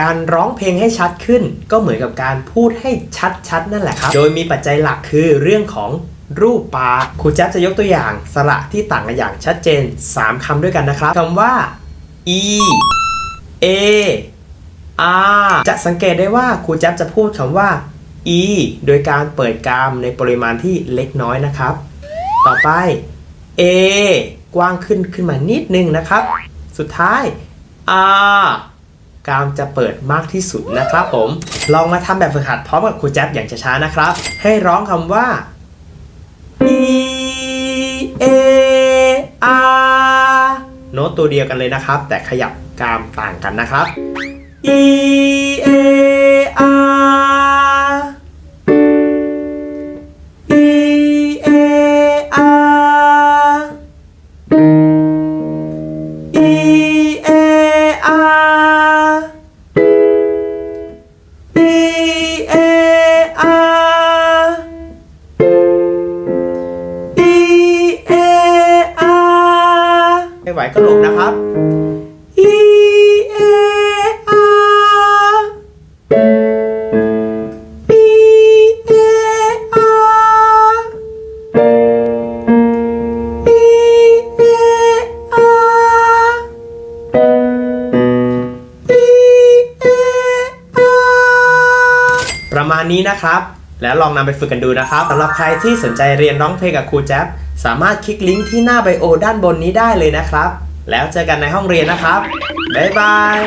การร้องเพลงให้ชัดขึ้น ก็เหมือนกับการพูดให้ชัดๆนั่นแหละครับ โดยมีปัจจัยหลักคือเรื่องของรูปปากครูแจ๊บจะยกตัวอย่างสระที่ต่างกันอย่างชัดเจน 3คำด้วยกันนะครับคำว่า e a r จะสังเกตได้ว่าครูแจ๊บจะพูดคำว่า e โดยการเปิดกรามในปริมาณที่เล็กน้อยนะครับ ต่อไป a กว้างขึ้นขึ้นมานิดนึงนะครับ สุดท้าย r กรามจะเปิดมากที่สุดนะครับผม ลองมาทำแบบฝึกหัดพร้อมกับครูแจ๊บอย่างช้าๆนะครับ ให้ร้องคำว่า e a r โน้ตตัวเดียวกันเลยนะครับ แต่ขยับกรามต่างกันนะครับ e a ไม่ไหวก็หลบนะครับ e a r e a r e a r E ประมาณนี้นะครับ แล้วลองนำไปฝึกกันดูนะครับสำหรับใครที่สนใจเรียนร้องเพลงกับครูแจ๊บสามารถคลิกลิงก์ที่หน้าไบโอด้านบนนี้ได้เลยนะครับ แล้วเจอกันในห้องเรียนนะครับ บ๊ายบาย